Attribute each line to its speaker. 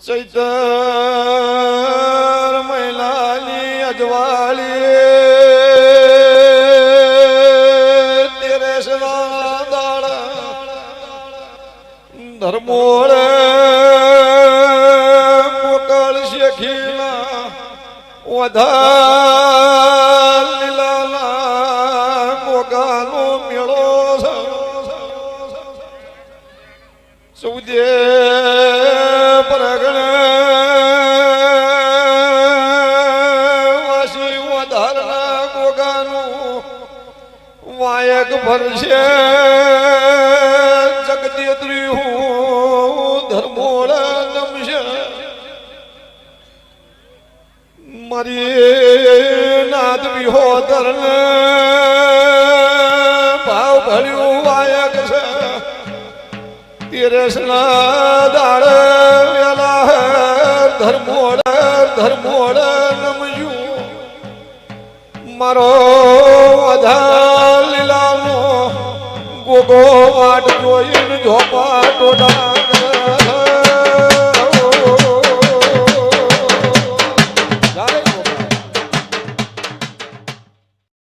Speaker 1: ચૈતર મહિલાની અજવાળી તેરે સદા દાળ ધર્મોળ મોકળ શેખીલા વધાર લીલાના મોગાનો મેળો સૌદે વાસી વધારના ગોગાનું વાયક ભરશે જગદેત્રી હું ધર્મોળ નમશે મારી નાદ વિહોદર ભાવ ભર્યું વાયક છે તિરસના હેર ધર્મોડ ધર્મોડ નમયું. મારો વધા લીલાનો ગોગો વાટ જોઈને ઝોપા ટોડા